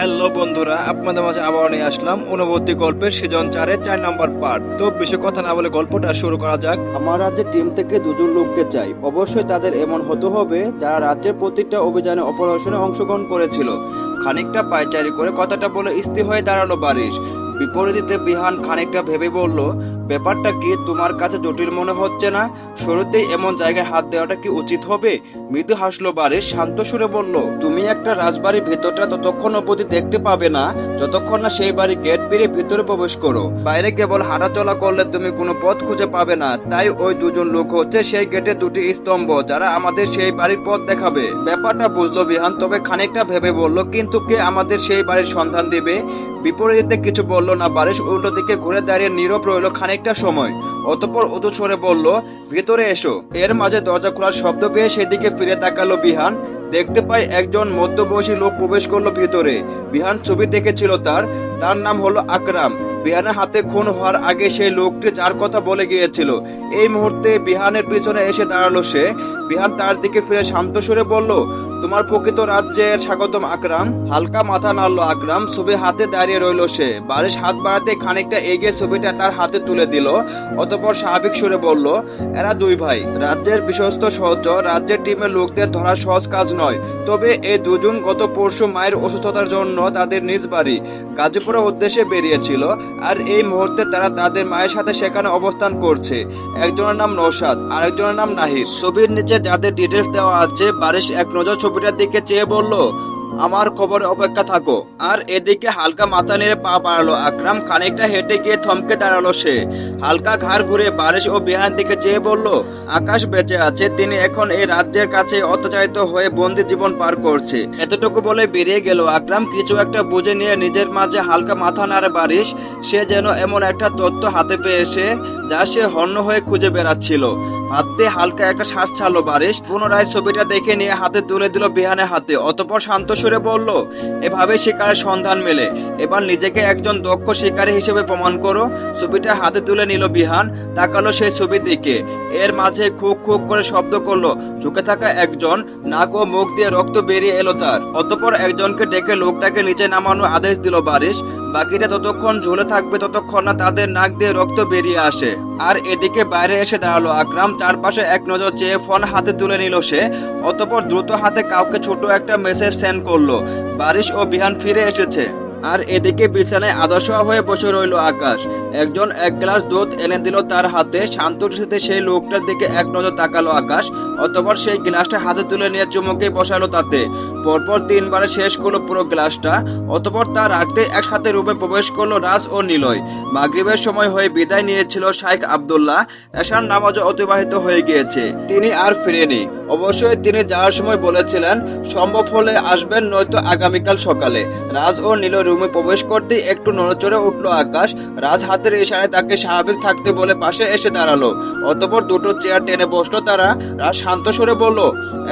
Hello বন্ধুরা, আপনাদের মাঝে আবার নিয়ে আসলাম অনুভূতি গল্পের সিজন চারের চার নম্বর পার্ট। তো বেশি কথা না বলে গল্পটা শুরু করা যাক। আমার রাজ্যের টিম থেকে দুজন লোককে চাই। অবশ্যই তাদের এমন হতে হবে যারা রাজ্যের প্রতিটা অভিযানে অপারেশনে অংশগ্রহণ করেছিল। খানিকটা পায়চারি করে কথাটা বলে স্থির হয়ে দাঁড়াল বারিশ। বিপরীতে বিহান খানিকটা ভেবে বলল ব্যাপারটা কি তোমার কাছে জটিল মনে হচ্ছে না? শুরুতেই এমন জায়গায় হাত দেওয়াটা কি উচিত হবে? মৃদু হাসলো বারিশ শান্ত সুরে বলল, তুমি একটা রাজবাড়ির ভেতরটা ততক্ষণ অবধি দেখতে পাবে না। যতক্ষণ না সেই বাড়ি গেট পেরিয়ে ভিতরে প্রবেশ করো। বাইরে কেবল হাঁটাচলা করলে তুমি কোনো পথ খুঁজে পাবে না। তাই ওই দুজন লোক হচ্ছে সেই গেটে দুটি স্তম্ভ, যারা আমাদের সেই বাড়ির পথ দেখাবে। ব্যাপারটা বুঝলো বিহান, তবে খানিকটা ভেবে বলল, কিন্তু কে আমাদের সেই বাড়ির সন্ধান দিবে? বিপরীতে কিছু বলল না, বারিশ উল্টো দিকে ঘুরে দাঁড়িয়ে নীরব রইল খানিকটা সময়। অতপর উঁচু ছড়ে বলল, ভেতরে এসো। এর মাঝে দরজা খোলার শব্দ পেয়ে সেদিকে ফিরে তাকালো বিহান। দেখতে পাই একজন মধ্যবয়সী লোক প্রবেশ করল ভিতরে। বিহান ছবি দেখেছিল তার। তার নাম হলো আকরাম। বিহানের হাতে খুন হওয়ার আগে সেই লোকটি যার কথা বলে গিয়েছিল। এই মুহূর্তে বিহানের পিছনে এসে দাঁড়াল সে। বিহান তার দিকে ফিরে শান্ত সুরে বলল, তোমার প্রকৃত রাজ্যের স্বাগতম, আকরাম। হালকা মাথা নাড়লো আকরাম, ছবি হাতে দাঁড়িয়ে রইল সে। বারিশ হাত বাড়াতে খানিকটা এগিয়ে ছবিটা তার হাতে তুলে দিল। অতপর স্বাভাবিক সুরে বলল, এরা দুই ভাই, রাজ্যের বিশ্বস্ত সহজ, রাজ্যের টিমের লোকদের ধরা সহজ কাজ নয়। তবে এই দুজন গত পরশু মায়ের অসুস্থতার জন্য তাদের নিজ বাড়ি, গাজীপুরের উদ্দেশ্যে বেরিয়েছিল। আর এই মুহূর্তে তারা তাদের মায়ের সাথে সেখানে অবস্থান করছে। একজনের নাম নৌসাদ আর একজনের নাম নাহিদ। ছবির নিচে যাদের ডিটেলস দেওয়া আছে, বারিশ এক নজর ছবিটার দিকে চেয়ে বলল, আমার খবরে অপেক্ষা থাকো। আর এদিকে হালকা মাথা নেড়ে পা বাড়ালো আকরাম, খানিকটা হেঁটে গিয়ে থমকে দাঁড়াল সে। হালকা ঘাড় ঘুরে বারিশ ও বিহানের দিকে চেয়ে বলল, আকাশ বেঁচে আছে, তিনি এখন এই রাজ্যের কাছে অত্যাচারিত হয়ে বন্দি জীবন পার করছে। এতটুকু বলে বেরিয়ে গেল আকরাম। কিছু একটা বুঝে নিয়ে নিজের মাঝে হালকা মাথা নাড়ে বারিশ, সে যেন এমন একটা তথ্য হাতে পেয়েছে যা সে হন্য হয়ে খুঁজে বেড়াচ্ছিল। হাতে হালকা একটা শ্বাস ছাড়লো বারিশ। পুনরায় ছবিটা দেখে নিয়ে হাতে তুলে দিল বিহানের হাতে। অতপর শান্ত সুরে বলল, এভাবে শিকারের সন্ধান মেলে। এবার নিজেকে একজন দক্ষ শিকারী হিসেবে প্রমাণ করো। ছবিটা হাতে তুলে নিল বিহান, তাকালো সেই ছবির দিকে। এর মাঝে খুক খুক করে শব্দ করল, ঝুঁকে থাকা একজন, নাক ও মুখ দিয়ে রক্ত বেরিয়ে এলো তার। অতপর একজনকে ডেকে লোকটাকে নিচে নামানোর আদেশ দিল বারিশ। বাকিটা ততক্ষণ ঝুলে থাকবে, ততক্ষণ না তাদের নাক দিয়ে রক্ত বেরিয়ে আসে। আর এদিকে বাইরে এসে দাঁড়াল আকরাম, চারপাশে এক নজর চেয়ে ফোন হাতে তুলে নিল সে। অতপর দ্রুত হাতে কাউকে ছোট একটা মেসেজ সেন্ড করল। বারিশ ও বিহান ফিরে এসেছে। আর এদিকে বিছানায় আদর্শ হয়ে বসে রইল আকাশ। একজন এক গ্লাস দুধ এনে দিল তার হাতে। শান্ত দৃষ্টিতে সেই লোকটার দিকে এক নজর তাকালো আকাশ। অতপর সেই গ্লাসটা হাতে তুলে নিয়ে চুমুকে বসালো তাতে। পরপর তিনবারে শেষ করল পুরো গ্লাসটা অতপর তার রাখতে একসাথে রুমে প্রবেশ করল রাজ ও নিলয়। মাগরিবের সময় হয়ে বিদায় নিয়েছিল শাইখ আব্দুল্লাহ, এশার নামাজও অতিবাহিত হয়ে গিয়েছে। তিনি আর ফিরেনি। অবশ্যই তিনি যাওয়ার সময় বলেছিলেন, সম্ভব হলে আসবেন, নয়তো আগামীকাল সকালে। রাজ ও নীলয় রুমে প্রবেশ করতে একটু নড়চড়ে উঠল আকাশ। রাজ হাতের ইশারায় তাকে স্বাভাবিক থাকতে বলে পাশে এসে দাঁড়াল। অতপর দুটো চেয়ার টেনে বসল তারা। রাজ শান্ত সরে বলল,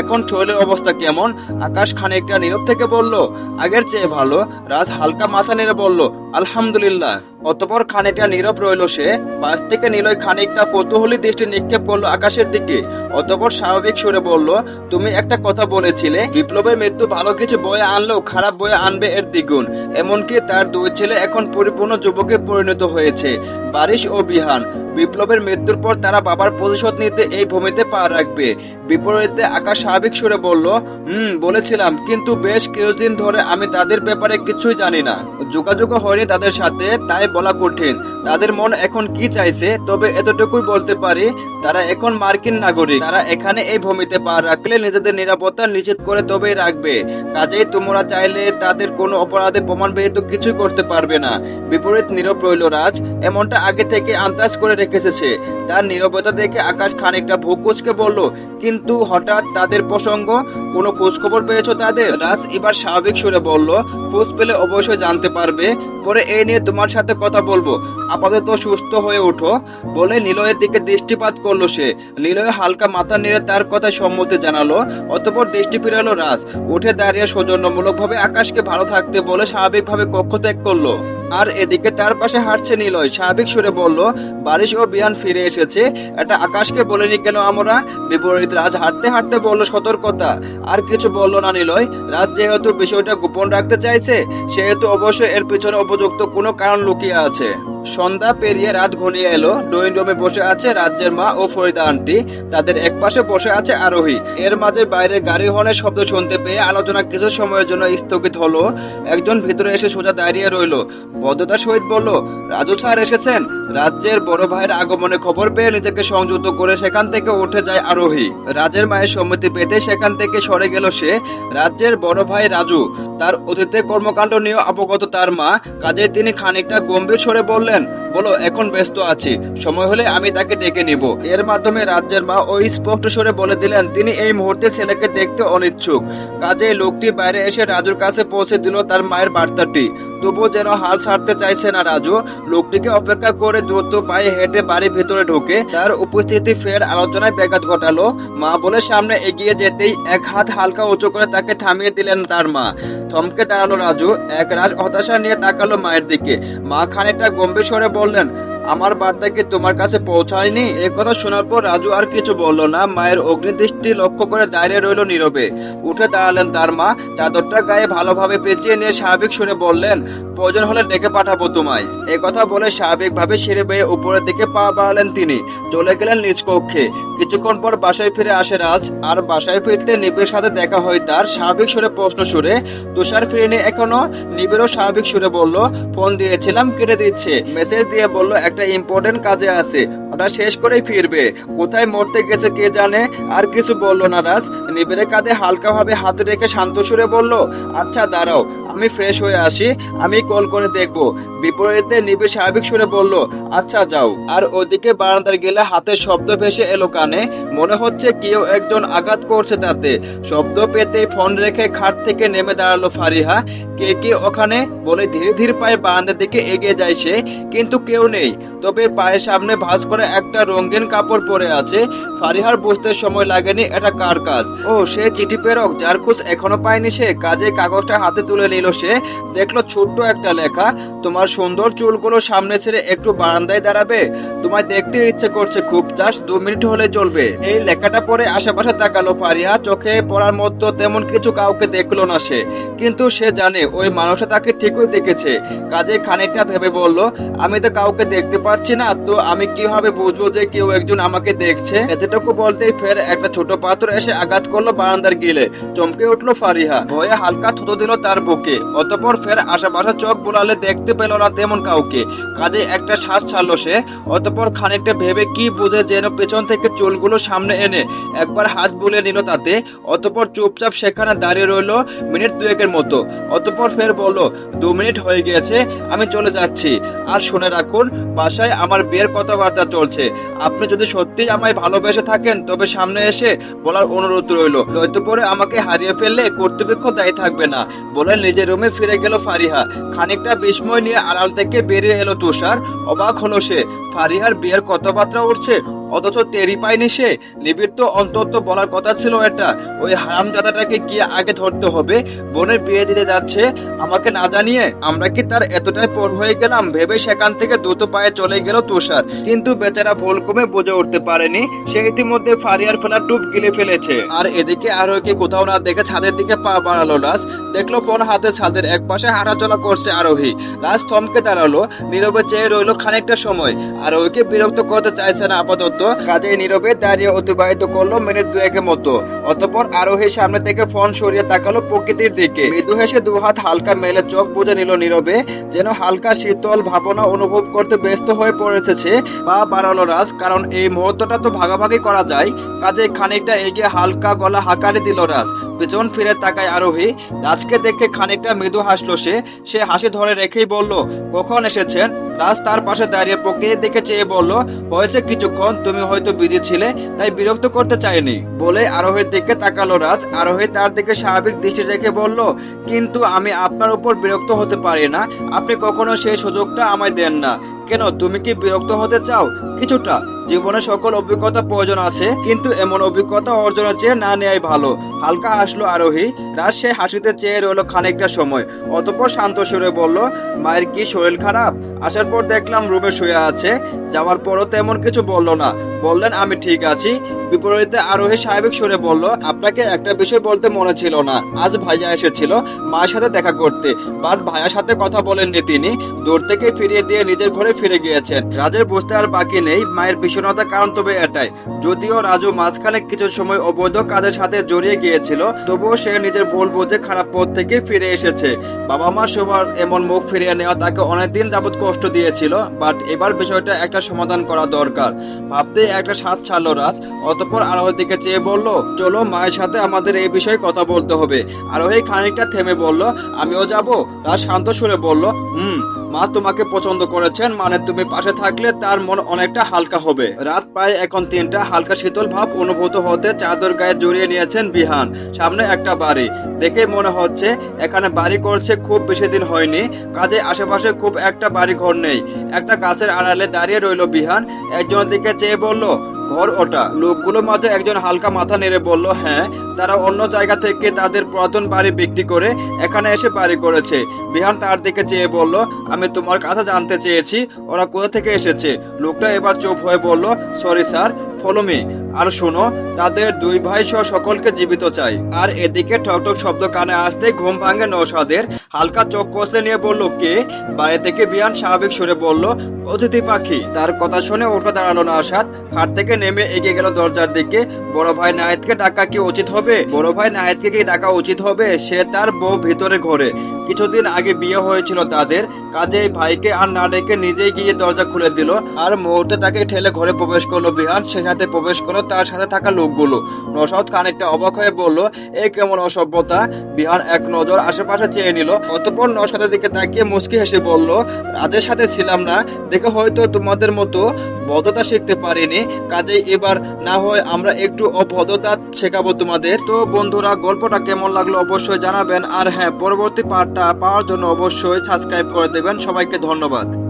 এখন শরীরের অবস্থা কেমন? আকাশ খানিকটা নীরব থেকে বলল, আগের চেয়ে ভালো। রাজ হালকা মাথা নেড়ে বলল, আলহামদুলিল্লাহ। অতপর খানিকটা নীরব রইল সে। পাশ থেকে নিলয় খানিকটা কৌতূহলী দৃষ্টি নিক্ষেপ করল আকাশের দিকে। অতপর স্বাভাবিক সুরে বলল, তুমি একটা কথা বলেছিলে, বিপ্লবের মৃত্যু ভালো কিছু বয়ে আনলেও খারাপ বয়ে আনবে এর দ্বিগুণ। এমনকি তার দুই ছেলে এখন পরিপূর্ণ যুবকে পরিণত হয়েছে, বারিশ ও বিহান। বিপ্লবের মৃত্যুর পর তারা বাবার প্রতিশোধ নিতে এই ভূমিতে পা রাখবে। বিপরীতে আকাশ স্বাভাবিক সুরে বলল, হুম, বলেছিলাম। কিন্তু বেশ কিছুদিন ধরে আমি তাদের ব্যাপারে কিছুই জানি না। যোগাযোগ হয়নি তাদের সাথে, তাই বলা কঠিন। তাদের মন এখন কি চাইছে, তবে এতটুকুই বলতে পারি, তারা এখন মার্কিন নাগরিক। তারা এখানে এই ভূমিতে পা রাখলে নিজেদের নিরাপত্তা নিশ্চিত করে তবেই রাখবে। কাজেই তোমরা চাইলে তাদের কোনো অপরাধে প্রমাণ ব্যতীত কিছুই করতে পারবে না। বিপরীত নীরব রইল রাজ এমনটা আগে থেকে আন্দাজ করে রেখেছে তার নীরবতা দেখে আকাশ খানিকটা ভুকুচকে বলল, কিন্তু হঠাৎ তাদের প্রসঙ্গ? কোনো খোঁজ খবর পেয়েছ তাদের। রাজ এবার স্বাভাবিক সুরে বলল খোঁজ পেলে অবশ্যই জানতে পারবে। পরে এই নিয়ে তোমার সাথে কথা বলব। আপাতত সুস্থ হয়ে ওঠো। বলে নিলয়ের দিকে দৃষ্টিপাত করল সে। নিলয় হালকা মাথা নেড়ে তার কথায় সম্মতি জানালো। অতপর দৃষ্টি ফিরালো রাজ। উঠে দাঁড়িয়ে সৌজন্যমূলকভাবে আকাশকে ভালো থাকতে বলে স্বাভাবিকভাবে কক্ষ ত্যাগ করল। আর এদিকে তার পাশে হাঁটছে নিলয়। স্বাভাবিক সুরে বলল বারিশ ও বিয়ান ফিরে এসেছে। এটা আকাশকে বলেনি কেন আমরা? বিপরীত রাজ হাঁটতে হাঁটতে বলল, সতর্কতা। আর কিছু বলল না নিলয় রাত যেহেতু বিষয়টা গোপন রাখতে চাইছে, সেহেতু অবশ্যই এর পিছনে উপযুক্ত কোনো কারণ লুকিয়ে আছে। সন্ধ্যা পেরিয়ে রাত ঘনিয়ে এলো। ড্রয়িং রুমে বসে আছে রাজ্যের মা ও ফরিদা আন্টি। তাদের একপাশে বসে আছে আরোহী। এর মাঝে বাইরে গাড়ি হর্নের শব্দ শুনতে পেয়ে আলোচনা কিছু সময়ের জন্য স্থগিত হলো। একজন ভিতরে এসে সোজা দাঁড়িয়ে রইল। ভদ্রতার সহিত বলল, রাজু স্যার এসেছেন? রাজ্যের বড় ভাইয়ের আগমনে খবর পেয়ে নিজেকে সংযুক্ত করে সেখান থেকে উঠে যায় আরোহী। রাজের মায়ের সম্মতি পেতে সেখান থেকে সরে গেল সে। রাজ্যের বড় ভাই রাজু। তার অতীতে কর্মকাণ্ড নিয়ে অবগত তার মা। কাজে তিনি খানিকটা গম্ভীর সরে বললেন বলো, এখন ব্যস্ত আছি। সময় হলে আমি তাকে ডেকে নিব। এর মাধ্যমে রাজ্যের মা ওই স্পষ্ট সরে বলে দিলেন, তিনি এই মুহূর্তে ছেলেকে দেখতে অনিচ্ছুক। কাজেই লোকটি বাইরে এসে রাজুর কাছে পৌঁছে দিল তার মায়ের বার্তাটি। তবুও যেন হাল ছাড়তে চাইছে না রাজু। লোকটিকে অপেক্ষা করে দ্রুত পায়ে হেঁটে বাড়ির ভিতরে ঢোকে। তার উপস্থিতি ফের আলোচনায় ব্যাঘাত ঘটালো। মা বলে, সামনে এগিয়ে যেতেই এক হাত হালকা উঁচু করে তাকে থামিয়ে দিলেন তার মা। থমকে দাঁড়াল রাজু। এক রাজ হতাশা নিয়ে তাকালো মায়ের দিকে। মা খানিকটা গম্ভীর স্বরে বললেন আমার বার্তা কি তোমার কাছে পৌঁছায়নি? এ কথা শোনার পর রাজু আর কিছু বলল না। মায়ের অগ্নিদৃষ্টি লক্ষ্য করে দাঁড়িয়ে রইল নীরবে। উঠে দাঁড়ালেন তার মা। চাদরটা গায়ে ভালোভাবে পেঁচিয়ে নিয়ে স্বাভাবিক সুরে বললেন, প্রয়োজন হলে ডেকে পাঠাবো তোমায়। এ কথা বলে স্বাভাবিকভাবে সিঁড়ি বেয়ে উপরের দিকে পা বাড়ালেন তিনি। চলে গেলেন নিজ কক্ষে। কিছুক্ষণ পর বাসায় ফিরে আসে রাজ। আর বাসায় ফিরতে নিবিড়ের সাথে দেখা হয় তার স্বাভাবিক সুরে প্রশ্ন সুরে। তুষার ফিরেনি এখনও? নিবিড়ও স্বাভাবিক সুরে বলল, ফোন দিয়েছিলাম, কেটে দিচ্ছে। মেসেজ দিয়ে বলল, একটা ইম্পর্টেন্ট কাজে আছে। ওটা শেষ করেই ফিরবে। কোথায় মরতে গেছে কে জানে? আর কিছু বলল না, রাজ। নিবেড়ে কাঁধে হালকাভাবে হাত রেখে শান্ত সুরে বলল আচ্ছা দাঁড়াও। আমি ফ্রেশ হয়ে আসি, আমি কল করে দেখব। বিপরীতে নিবিড় স্বাভাবিক সুরে বলল আচ্ছা যাও। আর ওদিকে বারান্দার গেলে হাতের শব্দ ভেসে এলো কানে। মনে হচ্ছে কেউ একজন আঘাত করছে তাতে। শব্দ পেতেই ফোন রেখে খাট থেকে নেমে দাঁড়াল ফারিহা। কে কে ওখানে? বলে ধীরে ধীরে পায়ে বারান্দার দিকে এগিয়ে যায় সে। কিন্তু কেউ নেই। তবে পায়ের সামনে ভাঁজ করে একটা রঙিন কাপড় পরে আছে। ফারিহার বুঝতে সময় লাগেনি এটা কার কাজ। ও, সে চিঠি প্রেরক, যার খোঁজ এখনও পায়নি সে। কাজে কাগজটা হাতে তুলে নিল সে, দেখল ছোট্ট একটা লেখা, তোমার সুন্দর চুলগুলো সামনে ছেড়ে একটু বারান্দায় দাঁড়াবে। তোমায় দেখতে ইচ্ছে করছে খুব চাস দু মিনিট হলে চলবে। এই লেখাটা পরে আশেপাশে তাকালো ফারিহা, চোখে পড়ার মতো তেমন কিছু কাউকে দেখল না সে। কিন্তু সে জানে, ওই মানুষটা তাকে ঠিকই দেখেছে। কাজে খানিকটা ভেবে বলল, আমি তো কাউকে দেখতে পাচ্ছি না, তো আমি কীভাবে বুঝব যে কেউ একজন আমাকে দেখছে? এতটুকু বলতেই ফের একটা ছোট পাথর এসে আঘাত করল বারান্দার গিলে। চমকে উঠল ফারিহা। ভয়ে হালকা থুতো দিল তার বুকে। অতপর ফের আশেপাশে চোখ বোলালে দেখতে পেল না তেমন কাউকে। কাজে একটা শ্বাস ছাড়লো সে। অতপর খানিকটা ভেবে কি বুঝে যেন পেছন থেকে চুলগুলো সামনে এনে একবার হাত বুলে নিল তাতে। অতপর চুপচাপ সেখানে দাঁড়িয়ে রইল মিনিট দুয়েকের মতো। অতপর ফের বলল, দু মিনিট হয়ে গিয়েছে, আমি চলে যাচ্ছি। আর শুনে রাখুন, বাসায় আমার বিয়ের কথাবার্তা চলছে। আপনি যদি সত্যি আমায় ভালোবেসে থাকেন, তবে সামনে এসে বলার অনুরোধ রইল। নয়তো পরে আমাকে হারিয়ে ফেললে কর্তৃপক্ষ দায়ী থাকবে না বলে নিজের রুমে ফিরে গেল ফারিহা। খানিকটা বিস্ময় নিয়ে আড়াল থেকে বেরিয়ে এলো তুষার। অবাক হলো সে। ফারিহার বিয়ের কথাবার্তা উঠছে, অথচ টেরি পায়নি সে। নিবিড় তো অন্তত বলার কথা ছিল এটা। ওই হারামজাদাটাকে গিয়ে আগে ধরতে হবে? বোনের বিয়ে দিতে যাচ্ছে। আমাকে না জানিয়ে আমরা কি তার এতটাই পর হয়ে গেলাম? ভেবে সেখান থেকে দ্রুত পায়ে চলে গেল তুষার। কিন্তু বেচারা ভুল কমে বুঝে উঠতে পারেনি। সে ইতিমধ্যে ফারিয়ার ফেলা টুপ গিলে ফেলেছে। আর এদিকে আরও কি কোথাও না দেখে ছাদের দিকে পা বাড়ালো রাজ দেখল ফোন হাতে ছাদের এক পাশে হাঁটাচলা করছে আরোহী। রাজ থমকে দাঁড়াল, নীরবে চেয়ে রইল খানিকটা সময়। আর ওইকে বিরক্ত করতে চাইছে না, আপাতত কাজে নীরবে দাঁড়িয়ে অতিবাহিত করল মিনিট দুয়েকের মতো। অতপর আরোহী সামনে থেকে ফোন সরিয়ে তাকালো প্রকৃতির দিকে। মৃদু হেসে দু হাত হালকা মেলে চোখ বুঝে নিল নীরবে, যেন হালকা শীতল ভাবনা অনুভব করতে ব্যস্ত হয়ে পড়েছে সে। পা বাড়ালো রাজ, কারণ এই মুহূর্তটা তো ভাগাভাগি করা যায়। কাজে খানিকটা এগিয়ে হালকা গলা হাঁকারি দিল রাজ। পেছন ফিরে তাকায় আরোহী। রাজকে দেখে খানিকটা মৃদু হাসলো সে। সে হাসি ধরে রেখেই বলল, কখন এসেছেন? রাজ তার পাশে দাঁড়িয়ে প্রকৃতির দিকে চেয়ে বলল হয়েছে কিছুক্ষণ, তুমি হয়তো বিজি ছিলে, তাই বিরক্ত করতে চাইনি। বলে আরোহীর দিকে তাকালো রাজ। আরোহী তার দিকে স্বাভাবিক দৃষ্টি রেখে বলল, কিন্তু আমি আপনার উপর বিরক্ত হতে পারি না। আপনি কখনো সেই সুযোগটা আমায় দেন না। কেন, তুমি কি বিরক্ত হতে চাও? কিছুটা। জীবনে সকল অভিজ্ঞতা প্রয়োজন আছে, কিন্তু এমন অভিজ্ঞতা অর্জনের চেয়ে না নেওয়াই ভালো। হালকা হাসলো আরোহী রাজ সে হাসিতে চেয়ে রইল খানিকটা সময়। অতপর শান্ত সুরে বলল, মায়ের কি শরীর খারাপ? আসার পর দেখলাম রুমে শুয়ে আছে। যাওয়ার পরও তেমন কিছু বলল না। বললেন, আমি ঠিক আছি। বিপরীতে আরোহী স্বাভাবিক সুরে বলল, আপনাকে একটা বিষয় বলতে মনে ছিল না। আজ ভাইয়া এসেছিল মায়ের সাথে দেখা করতে। বাট ভাইয়ার সাথে কথা বলেননি তিনি। দূর থেকে ফিরিয়ে দিয়ে নিজের ঘরে ফিরে গিয়েছেন। রাজের বুঝতে আর বাকি নেই, মায়ের বিষণ্ণতার কারণ তবে এটাই। যদিও রাজু মাঝখানে কিছু সময় অবৈধ কাজের সাথে জড়িয়ে গিয়েছিল, তবুও সে নিজের ভুল বুঝে খারাপ পথ থেকে ফিরে এসেছে। বাবা মা সবার এমন মুখ ফিরিয়ে নেওয়া তাকে অনেকদিন যাবৎ কষ্ট দিয়েছিল, বাট এবার বিষয়টা একটা সমাধান করা দরকার। ভাবতে একটা শ্বাস ছাড়লো রাজ, অতপর আরোহের দিকে চেয়ে বলল, চলো মায়ের সাথে আমাদের এই বিষয়ে কথা বলতে হবে। আরোহী খানিকটা থেমে বলল, আমিও যাব। রাজ শান্ত সুরে বলল, হুম, মা তোমাকে পছন্দ করেছেন মানে তুমি পাশে থাকলে তার মন অনেকটা হালকা হবে। রাত প্রায় এখন তিনটা। হালকা শীতল ভাব অনুভূত হতে চাদর গায়ে জড়িয়ে নিয়েছেন বিহান। সামনে একটা বাড়ি। দেখে মনে হচ্ছে এখানে বাড়ি করছে খুব বেশি দিন হয়নি। কাজে আশেপাশে খুব একটা বাড়ি ঘর নেই। একটা গাছের আড়ালে দাঁড়িয়ে রইল বিহান। একজনের দিকে চেয়ে বলল ঘর ওটা লোকগুলোর মাঝে একজন হালকা মাথা নেড়ে বলল হ্যাঁ তারা অন্য জায়গা থেকে তাদের পুরাতন বাড়ি বিক্রি করে এখানে এসে বাড়ি করেছে। বিহান তার দিকে চেয়ে বলল, আমি তোমার কথা জানতে চেয়েছি, ওরা কোথা থেকে এসেছে? লোকটা এবার চুপ হয়ে বলল, সরি স্যার, ফলো মি। আর শোনো, তাদের দুই ভাই সহ সকলকে জীবিত চাই। আর এদিকে ঠকঠক শব্দ কানে আসতে ঘুম ভাঙে নৌসাদের হালকা চোখ কষলে নিয়ে বলল, কে? বাইরে থেকে বিয়ান স্বাভাবিক সুরে বলল, অতিথি পাখি। তার কথা শুনে উঠে দাঁড়াল না আসাদ খাট থেকে নেমে এগিয়ে গেল দরজার দিকে। বড় ভাই নায়েদকে ডাকা কি উচিত হবে? বড় ভাই নায়েদকে কি ডাকা উচিত হবে? সে তার বউ ভিতরে ঘরে। কিছুদিন আগে বিয়ে হয়েছিল তাদের। কাজে ভাইকে আর না ডেকে নিজেই গিয়ে দরজা খুলে দিল। আর মুহূর্তে তাকে ঠেলে ঘরে প্রবেশ করল বিহান। সে সাথে প্রবেশ করল তার সাথে থাকা লোকগুলো। নসদ খানিকটা অবাক হয়ে বলল, এ কেমন অসভ্যতা? বিহান এক নজর আশেপাশে চেয়ে নিল। অতপর নসদের দিকে তাকিয়ে মুসকি হেসে বলল, রাজের সাথে ছিলাম না, দেখে হয়তো তোমাদের মতো ভদ্রতা শিখতে পারিনি। কাজে এবার না হয় আমরা একটু অভদ্রতা শেখাবো তোমাদের। তো বন্ধুরা, গল্পটা কেমন লাগল অবশ্যই জানাবেন। আর হ্যাঁ পরবর্তী পার্টটা পাওয়ার জন্য অবশ্যই সাবস্ক্রাইব করে দেবেন। সবাইকে ধন্যবাদ।